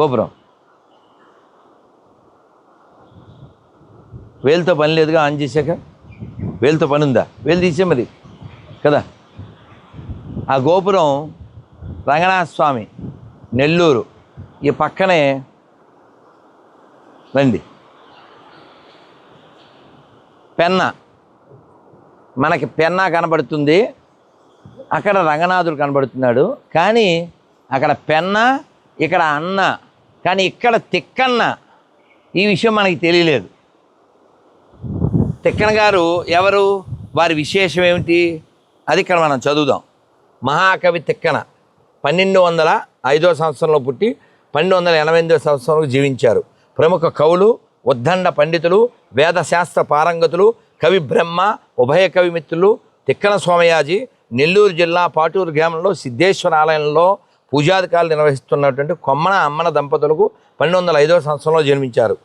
గోపురం. వేలుతో పని లేదుగా ఆన్ చేశాక? వేలుతో పని ఉందా? వేలు తీసే మరి. కదా? ఆ గోపురం రంగనాథ స్వామి నెల్లూరు. ఈ పక్కనే రండి. పెన్న. మనకి పెన్నా కనబడుతుంది. అక్కడ రంగనాథుడు కనబడుతున్నాడు. కానీ అక్కడ పెన్న ఇక్కడ అన్న కానీ ఇక్కడ తిక్కన్న ఈ విషయం మనకి తెలియలేదు. తిక్కన గారు ఎవరు? వారి విశేషం ఏమిటి? అది ఇక్కడ మనం చదువుదాం. మహాకవి తిక్కన పన్నెండు వందల ఐదో సంవత్సరంలో పుట్టి పన్నెండు వందల ఎనభై ఎనిమిదో సంవత్సరంలో జీవించారు. ప్రముఖ కవులు ఉద్దండ పండితులు వేదశాస్త్ర పారంగతులు కవి బ్రహ్మ ఉభయ కవి మిత్రులు తిక్కన సోమయాజి నెల్లూరు జిల్లా పాటూరు గ్రామంలో సిద్ధేశ్వర ఆలయంలో పూజాధికారులు నిర్వహిస్తున్నటువంటి కొమ్మన అమ్మన దంపతులకు పన్నెండు వందల ఐదవ సంవత్సరంలో జన్మించారు.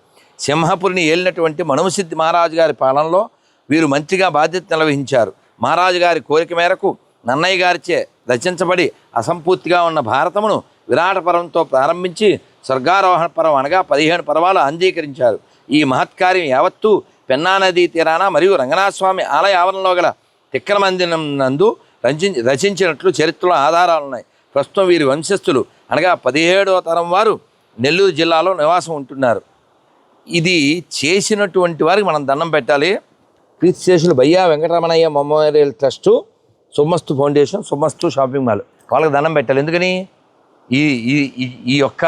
సింహపురిని ఏలినటువంటి మనుమసిద్ధి మహారాజు గారి పాలనలో వీరు మంత్రిగా బాధ్యత నిర్వహించారు. మహారాజు గారి కోరిక మేరకు నన్నయ్య గారిచే రచించబడి అసంపూర్తిగా ఉన్న భారతమును విరాట పర్వంతో ప్రారంభించి స్వర్గారోహణ పర్వం అనగా పదిహేను పర్వాలు అంగీకరించారు. ఈ మహత్కార్యం యావత్తు పెన్నా నదీ తీరాన మరియు రంగనాథస్వామి ఆలయ ఆవరణలో గల తిక్కల మందిరం నందు రచించి రచించినట్లు చరిత్రలో ఆధారాలు ఉన్నాయి ప్రస్తుతం వీరి వంశస్థులు అనగా పదిహేడవ తరం వారు నెల్లూరు జిల్లాలో నివాసం ఉంటున్నారు. ఇది చేసినటువంటి వారికి మనం దండం పెట్టాలి. క్రీస్తు శేషులు Bhayya Venkataramanayya memorial trust Sumasthu foundation Sumasthu shopping mall వాళ్ళకి దండం పెట్టాలి. ఎందుకని? ఈ ఈ ఈ- యొక్క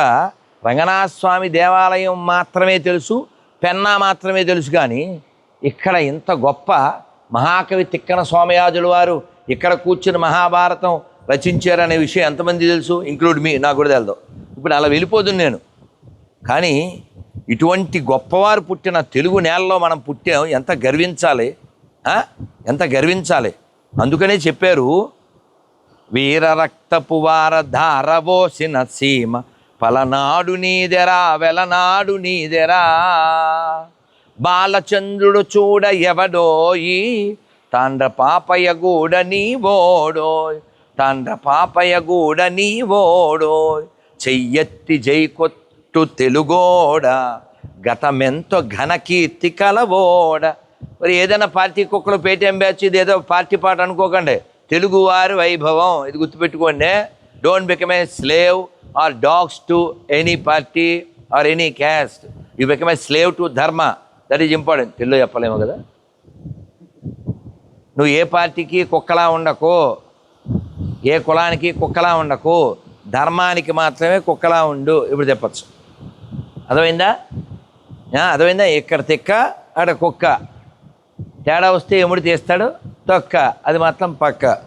రంగనాథ స్వామి దేవాలయం మాత్రమే తెలుసు పెన్నా మాత్రమే తెలుసు కానీ ఇక్కడ ఇంత గొప్ప మహాకవి తిక్కన స్వామియాజుల వారు ఇక్కడ కూర్చుని మహాభారతం రచించారనే విషయం ఎంతమంది తెలుసు? ఇంక్లూడ్ మీ నాకు కూడా తెలదు. ఇప్పుడు అలా వెళ్ళిపోతుంది నేను. కానీ ఇటువంటి గొప్పవారు పుట్టిన తెలుగు నేలలో మనం పుట్టాం ఎంత గర్వించాలి? ఎంత గర్వించాలి? అందుకనే చెప్పారు వీర రక్తపు వార ధారవోసిన సీమ పలనాడు నీదెరా వెలనాడు నీదెరా. బాలచంద్రుడు చూడ ఎవడోయి తాండ్ర పాపయ్య గూడ నీవోడోయ్. తాండ్ర పాపయ్య నీవోడో. చెయ్యెత్తి జైకొట్టు తెలుగోడ. గతమెంతో ఘనకీర్తి కలవోడ. మరి ఏదైనా పార్టీ కుక్కలు పేటీఎం బ్యాచ్ ఇది ఏదో పార్టీ పాట అనుకోకండి. తెలుగువారి వైభవం. ఇది గుర్తుపెట్టుకోండి. Don't become a slave or dogs to any party or any caste you become a slave to dharma that is important Telugu చెప్పలేము కదా? నువ్వు ఏ పార్టీకి కుక్కలా ఉండకు. ఏ కులానికి కుక్కలా ఉండకు ధర్మానికి మాత్రమే కుక్కలా ఉండు. ఇప్పుడు చెప్పచ్చు. అర్థమైందా? ఆ, అర్థమైందా? ఇక్కడ తిక్క ఆడ కుక్క. తేడా వస్తే ఎముడు తీస్తాడు తొక్క. అది మాత్రం పక్క.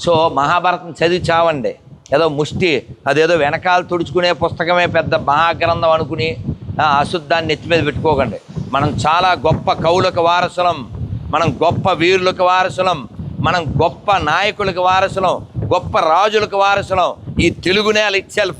సో మహాభారతం చదివి చావండి. ఏదో ముష్టి అదేదో వెనకాల తుడుచుకునే పుస్తకమే పెద్ద మహాగ్రంథం అనుకుని అశుద్ధాన్ని నెత్తి మీద పెట్టుకోకండి. మనం చాలా గొప్ప కవులకు వారసులం. మనం గొప్ప వీరులకు వారసులం. మనం గొప్ప నాయకులకు వారసులం. గొప్ప రాజులకు వారసులం ఈ తెలుగు నేల ఇట్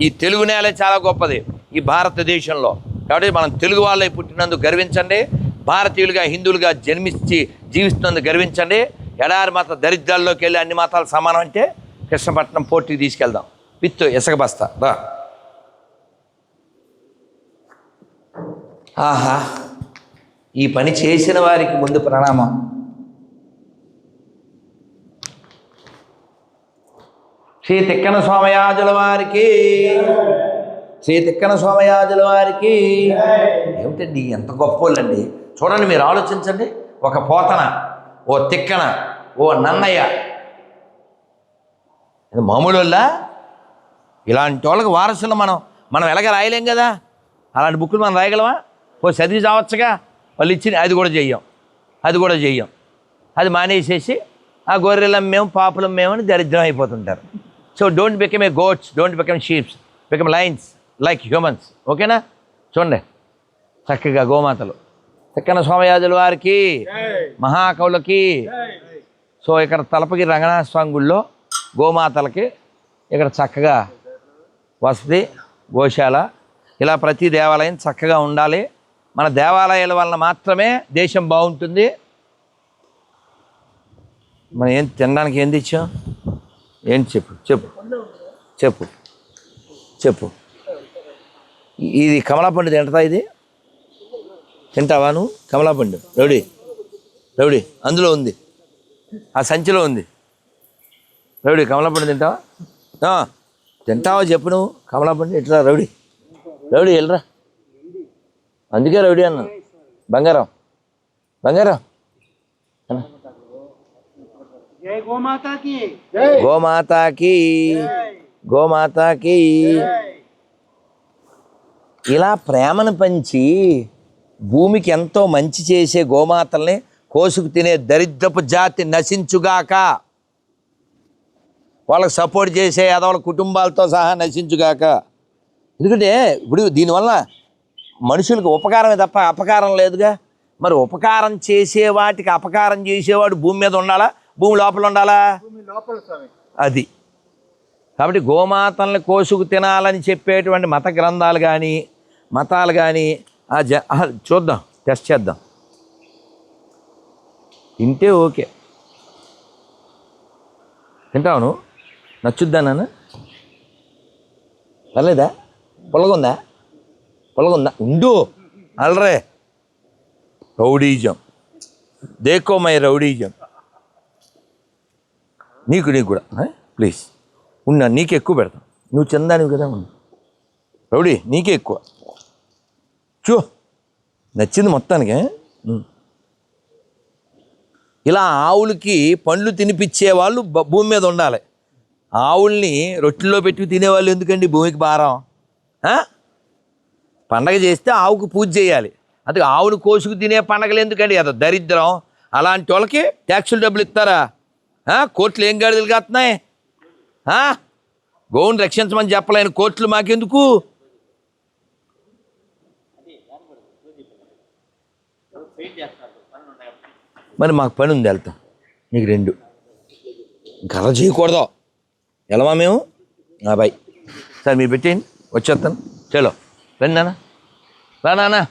ఈ తెలుగు నేల చాలా గొప్పది. ఈ భారతదేశంలో. కాబట్టి మనం తెలుగు వాళ్ళై పుట్టినందుకు గర్వించండి. భారతీయులుగా హిందువులుగా జన్మించి జీవిస్తున్నందుకు గర్వించండి. ఎడారి మత దరిద్రాల్లోకి వెళ్ళి అన్ని మతాలు సమానం అంటే కృష్ణపట్నం పోర్టుకి తీసుకెళ్దాం. విత్ ఇసక బస్తా రా. ఆహా. ఈ పని చేసిన వారికి ముందు ప్రణామం. శ్రీ తిక్కన సోమయాజుల వారికి. శ్రీ తిక్కన సోమయాజుల వారికి. ఏమిటండి ఎంత గొప్పోళ్ళండి? చూడండి మీరు ఆలోచించండి. ఒక పోతన ఓ తిక్కన ఓ నన్నయ్య. ఇది మామూలు వాళ్ళా? ఇలాంటి వాళ్ళకి వారసులు మనం మనం ఎలాగ రాయలేం కదా? అలాంటి బుక్కులు మనం రాయగలమా? ఓ చదివి చావచ్చుగా. వాళ్ళు ఇచ్చిన అది కూడా చెయ్యం. అది కూడా చెయ్యం. అది మానేసేసి ఆ గొర్రెలం మేము పాపులం మేము అని దరిద్రం అయిపోతుంటారు. So don't become a goats don't become sheeps become lions like humans ఓకేనా చూడండి. చక్కగా గోమాతలు. చక్కన సోమయాజుల వారికి మహాకవులకి సో ఇక్కడ తలపగిరి రంగనాథ స్వామి గుళ్ళో గోమాతలకి ఇక్కడ చక్కగా వసతి గోశాల ఇలా ప్రతి దేవాలయం చక్కగా ఉండాలి. మన దేవాలయాల వలన మాత్రమే దేశం బాగుంటుంది. మనం ఏం తినడానికి ఏం తెచ్చాం? ఏంటి చెప్పు చెప్పు. చెప్పు. చెప్పు. ఇది కమలా పండు తింటదా ఇది? తింటావా నువ్వు? కమలా పండు. రౌడీ. రౌడీ. అందులో ఉంది. ఆ సంచిలో ఉంది. రౌడీ కమలా పండు తింటావా? తింటావా చెప్పు నువ్వు? కమలా పండు ఎట్లా రౌడీ. రౌడీ వెళ్ళరా. అందుకే రౌడీ అన్నాను. బంగారం. బంగారం అన్న. గోమాతాకి గోమాతాకి ఇలా ప్రేమను పంచి భూమికి ఎంతో మంచి చేసే గోమాతల్ని కోసుకు తినే దరిద్రపు జాతి నశించుగాక. వాళ్ళకి సపోర్ట్ చేసే యాదవుల కుటుంబాలతో సహా నశించుగాక. ఎందుకంటే ఇప్పుడు దీనివల్ల మనుషులకు ఉపకారమే తప్ప అపకారం లేదుగా. మరి ఉపకారం చేసే వాటికి అపకారం చేసేవాడు భూమి మీద ఉండాలా? భూమి లోపల ఉండాలా? అది. కాబట్టి గోమాతల్ని కోసుకు తినాలని చెప్పేటువంటి మత గ్రంథాలు కానీ మతాలు కానీ ఆ జ చూద్దాం టెస్ట్ చేద్దాం. తింటే ఓకే. తింటావు నువ్వు? నచ్చుద్దా నాన్న? పర్లేదా? పుల్లగుందా పుల్లగుందా ఉండు. అలరే. రౌడీజం. దేకో మై రౌడీజం. నీకు నీకు కూడా. ప్లీజ్ ఉన్నా నీకు ఎక్కువ పెడతాం. నువ్వు చందానివి కదా ఉండు రౌడీ నీకే ఎక్కువ. చూ. నచ్చింది మొత్తానికి ఇలా ఆవులకి పండ్లు తినిపించే వాళ్ళు భూమి మీద ఉండాలి. ఆవుల్ని రొట్టెల్లో పెట్టి తినేవాళ్ళు ఎందుకండి భూమికి భారం? పండగ చేస్తే ఆవుకు పూజ చేయాలి. అందుకే ఆవును కోసుకు తినే పండగలు ఎందుకండి? అదో దరిద్రం. అలాంటి వాళ్ళకి ట్యాక్సులు డబ్బులు ఇస్తారా? కోర్టులు ఏం గాడిదలు కాస్తున్నాయి గోవుని రక్షించమని చెప్పలేని కోర్టులు మాకెందుకు? మరి మాకు పని ఉంది వెళ్తాం. నీకు రెండు. గల చేయకూడదు. వెళ్ళమా మేము? బాయ్. సార్ మీరు పెట్టేయండి. వచ్చేస్తాను. చలో. రండి నాన్న. రా నాన్న.